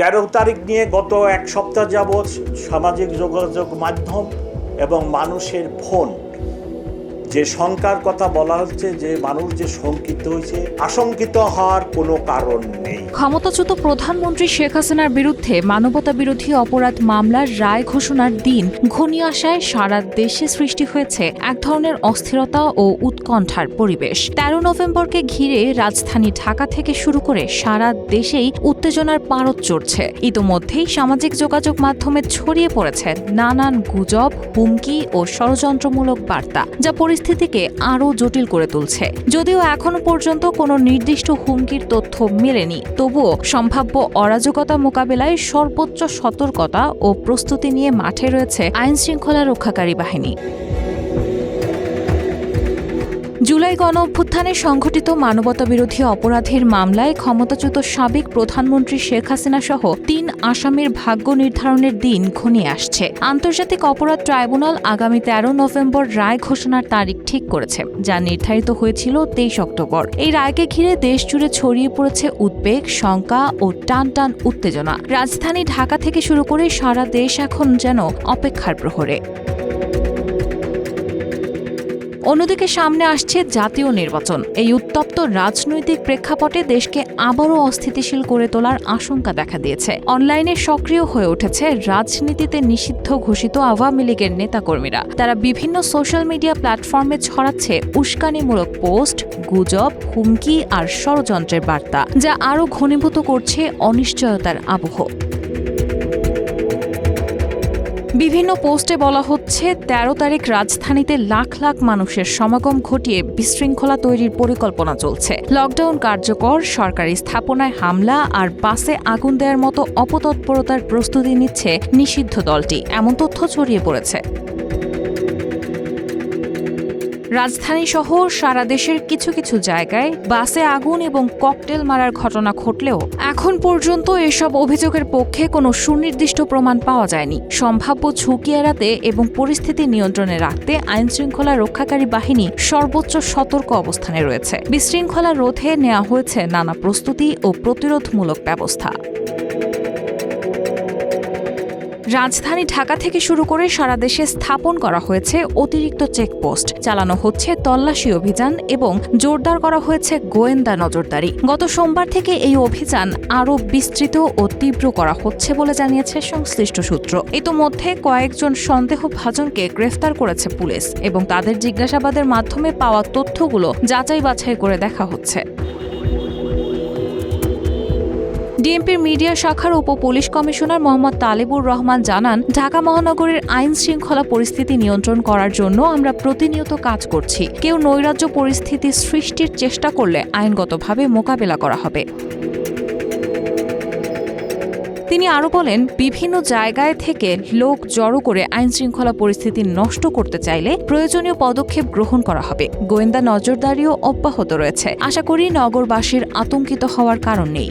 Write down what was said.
তেরো তারিখ নিয়ে গত এক সপ্তাহ যাবৎ সামাজিক যোগাযোগ মাধ্যম এবং মানুষের ফোন যে শঙ্কার কথা বলা হচ্ছে, যে মানুষ যে শঙ্কিত হয়েছে, আশঙ্কিত হওয়ার কোনো কারণ নেই। ক্ষমতাচ্যুত প্রধানমন্ত্রী শেখ হাসিনার বিরুদ্ধে মানবতা বিরোধী অপরাধ মামলার রায় ঘোষণার দিন ঘনিয়ে আসায় সারা দেশে সৃষ্টি হয়েছে এক ধরনের অস্থিরতা ও উৎকণ্ঠার পরিবেশ। তেরো নভেম্বরকে ঘিরে রাজধানী ঢাকা থেকে শুরু করে সারা দেশেই উত্তেজনার পারদ চড়ছে। ইতোমধ্যেই সামাজিক যোগাযোগ মাধ্যমে ছড়িয়ে পড়েছে নানান গুজব, হুমকি ও ষড়যন্ত্রমূলক বার্তা, যা পরিস্থিতিকে আরও জটিল করে তুলছে। যদিও এখনও পর্যন্ত কোনো নির্দিষ্ট হুমকির তথ্য মেলেনি, তবুও সম্ভাব্য অরাজকতা মোকাবেলায় সর্বোচ্চ সতর্কতা ও প্রস্তুতি নিয়ে মাঠে রয়েছে আইনশৃঙ্খলা রক্ষাকারী বাহিনী। জুলাই গণ অভ্যুত্থানে সংঘটিত মানবতাবিরোধী অপরাধের মামলায় ক্ষমতাচ্যুত সাবেক প্রধানমন্ত্রী শেখ হাসিনা সহ তিন আসামির ভাগ্য নির্ধারণের দিন ঘনিয়ে আসছে। আন্তর্জাতিক অপরাধ ট্রাইব্যুনাল আগামী তেরো নভেম্বর রায় ঘোষণার তারিখ ঠিক করেছে, যা নির্ধারিত হয়েছিল তেইশ অক্টোবর। এই রায়কে ঘিরে দেশ জুড়ে ছড়িয়ে পড়েছে উদ্বেগ, শঙ্কা ও টান টান উত্তেজনা। রাজধানী ঢাকা থেকে শুরু করে সারা দেশ এখন যেন অপেক্ষার প্রহরে। অন্যদিকে সামনে আসছে জাতীয় নির্বাচন। এই উত্তপ্ত রাজনৈতিক প্রেক্ষাপটে দেশকে আবারও অস্থিতিশীল করে তোলার আশঙ্কা দেখা দিয়েছে। অনলাইনে সক্রিয় হয়ে উঠেছে রাজনীতিতে নিষিদ্ধ ঘোষিত আওয়ামী লীগের নেতাকর্মীরা। তারা বিভিন্ন সোশ্যাল মিডিয়া প্ল্যাটফর্মে ছড়াচ্ছে উস্কানিমূলক পোস্ট, গুজব, হুমকি আর ষড়যন্ত্রের বার্তা, যা আরও ঘনীভূত করছে অনিশ্চয়তার আবহ। বিভিন্ন পোস্টে বলা হচ্ছে, তেরো তারিখ রাজধানীতে লাখ লাখ মানুষের সমাগম ঘটিয়ে বিশৃঙ্খলা তৈরির পরিকল্পনা চলছে। লকডাউন কার্যকর, সরকারি স্থাপনায় হামলা আর বাসে আগুন দেওয়ার মতো অপতৎপরতার প্রস্তুতি নিচ্ছে নিষিদ্ধ দলটি। এমন তথ্য ছড়িয়ে পড়েছে। রাজধানী সহ সারা দেশের কিছু কিছু জায়গায় বাসে আগুন এবং ককটেল মারার ঘটনা ঘটলেও এখন পর্যন্ত এসব অভিযোগের পক্ষে কোনো সুনির্দিষ্ট প্রমাণ পাওয়া যায়নি। সম্ভাব্য ঝুঁকি এড়াতে এবং পরিস্থিতি নিয়ন্ত্রণে রাখতে আইনশৃঙ্খলা রক্ষাকারী বাহিনী সর্বোচ্চ সতর্ক অবস্থানে রয়েছে। বিশৃঙ্খলা রোধে নেওয়া হয়েছে নানা প্রস্তুতি ও প্রতিরোধমূলক ব্যবস্থা। রাজধানী ঢাকা থেকে শুরু করে সারা দেশে স্থাপন করা হয়েছে অতিরিক্ত চেকপোস্ট। চালানো হচ্ছে তল্লাশি অভিযান এবং জোরদার করা হয়েছে গোয়েন্দা নজরদারি। গত সোমবার থেকে এই অভিযান আরও বিস্তৃত ও তীব্র করা হচ্ছে বলে জানিয়েছে সংশ্লিষ্ট সূত্র। ইতোমধ্যে কয়েকজন সন্দেহভাজনকে গ্রেফতার করেছে পুলিশ এবং তাদের জিজ্ঞাসাবাদের মাধ্যমে পাওয়া তথ্যগুলো যাচাই বাছাই করে দেখা হচ্ছে। ডিএমপির মিডিয়া শাখার উপ পুলিশ কমিশনার মোহাম্মদ তালেবুর রহমান জানান, ঢাকা মহানগরের আইন শৃঙ্খলা পরিস্থিতি নিয়ন্ত্রণ করার জন্য আমরা প্রতিনিয়ত কাজ করছি। কেউ নৈরাজ্য পরিস্থিতি সৃষ্টির চেষ্টা করলে আইনগতভাবে মোকাবেলা করা হবে। তিনি আরও বলেন, বিভিন্ন জায়গায় থেকে লোক জড়ো করে আইন শৃঙ্খলা পরিস্থিতি নষ্ট করতে চাইলে প্রয়োজনীয় পদক্ষেপ গ্রহণ করা হবে। গোয়েন্দা নজরদারিও অব্যাহত রয়েছে। আশা করি নগরবাসীর আতঙ্কিত হওয়ার কারণ নেই।